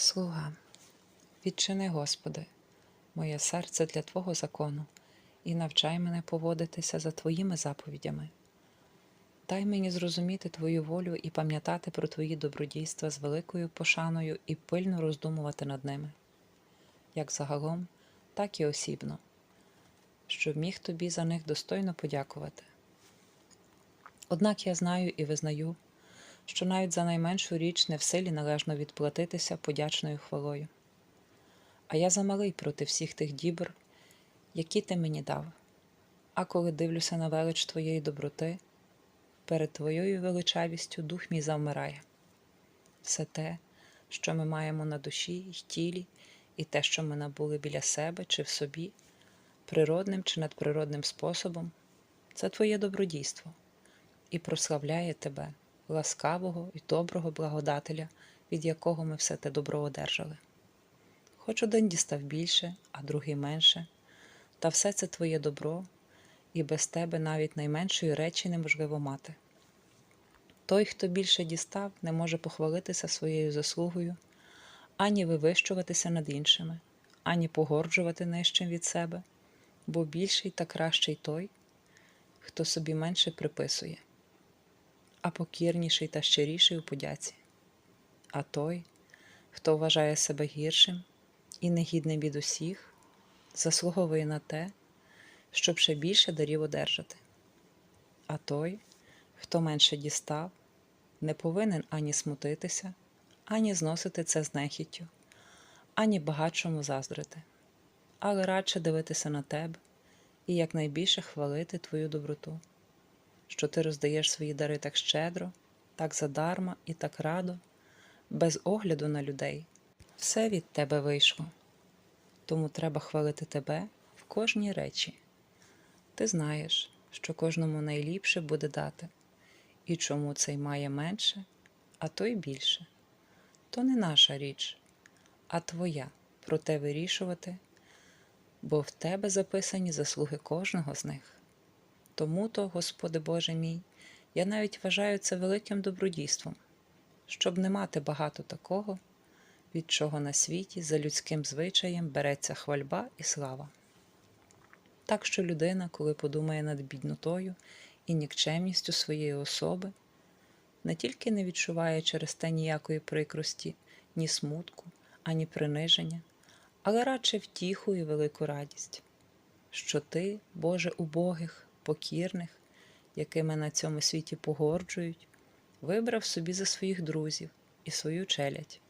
Слуга, відчини, Господи, моє серце для Твого закону, і навчай мене поводитися за Твоїми заповідями. Дай мені зрозуміти Твою волю і пам'ятати про Твої добродійства з великою пошаною і пильно роздумувати над ними, як загалом, так і осібно, щоб міг тобі за них достойно подякувати. Однак я знаю і визнаю, що навіть за найменшу річ не в силі належно відплатитися подячною хвалою. А я замалий проти всіх тих дібр, які ти мені дав. А коли дивлюся на велич твоєї доброти, перед твоєю величавістю дух мій завмирає. Все те, що ми маємо на душі й тілі, і те, що ми набули біля себе чи в собі, природним чи надприродним способом, це твоє добродійство і прославляє тебе, ласкавого і доброго благодателя, від якого ми все те добро одержали. Хоч один дістав більше, а другий менше, та все це твоє добро, і без тебе навіть найменшої речі неможливо мати. Той, хто більше дістав, не може похвалитися своєю заслугою, ані вивищуватися над іншими, ані погорджувати нижчим від себе, бо більший та кращий той, хто собі менше приписує, а покірніший та щиріший у подяці. А той, хто вважає себе гіршим і негідним від усіх, заслуговує на те, щоб ще більше дарів одержати. А той, хто менше дістав, не повинен ані смутитися, ані зносити це з нехіттю, ані багатшому заздрити, але радше дивитися на тебе і якнайбільше хвалити твою доброту, що ти роздаєш свої дари так щедро, так задарма і так радо, без огляду на людей. Все від тебе вийшло, тому треба хвалити тебе в кожній речі. Ти знаєш, що кожному найліпше буде дати, і чому цей має менше, а той більше. То не наша річ, а твоя проте вирішувати, бо в тебе записані заслуги кожного з них. Тому то, Господи Боже мій, я навіть вважаю це великим добродійством, щоб не мати багато такого, від чого на світі за людським звичаєм береться хвальба і слава. Так що людина, коли подумає над біднотою і нікчемністю своєї особи, не тільки не відчуває через те ніякої прикрості, ні смутку, ані приниження, але радше втіху і велику радість, що ти, Боже убогих, покірних, якими на цьому світі погорджують, вибрав собі за своїх друзів і свою челядь.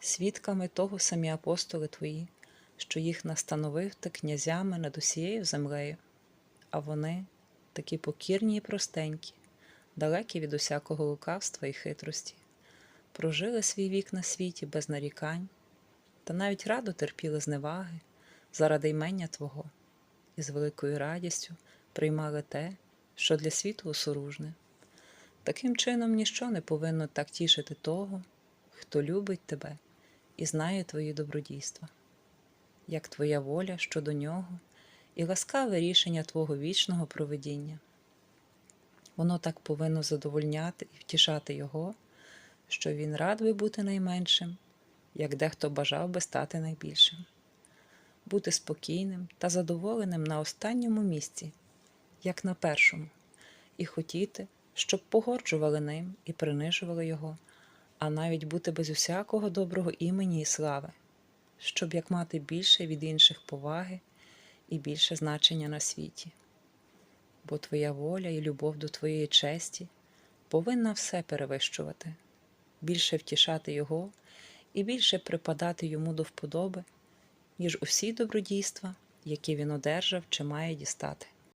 Свідками того самі апостоли твої, що їх настановив ти князями над усією землею, а вони такі покірні і простенькі, далекі від усякого лукавства і хитрості, прожили свій вік на світі без нарікань, та навіть радо терпіли зневаги заради ймення Твого, і з великою радістю приймали те, що для світу осоружне. Таким чином, ніщо не повинно так тішити того, хто любить тебе і знає твої добродійства, як твоя воля щодо нього і ласкаве рішення Твого вічного проведіння. Воно так повинно задовольняти і втішати Його, що Він рад би бути найменшим, як дехто бажав би стати найбільшим, бути спокійним та задоволеним на останньому місці, як на першому, і хотіти, щоб погорджували ним і принижували Його, а навіть бути без усякого доброго імені і слави, щоб як мати більше від інших поваги і більше значення на світі. Бо Твоя воля і любов до Твоєї честі повинна все перевищувати, більше втішати Його і більше припадати йому до вподоби, ніж усі добродійства, які він одержав чи має дістати.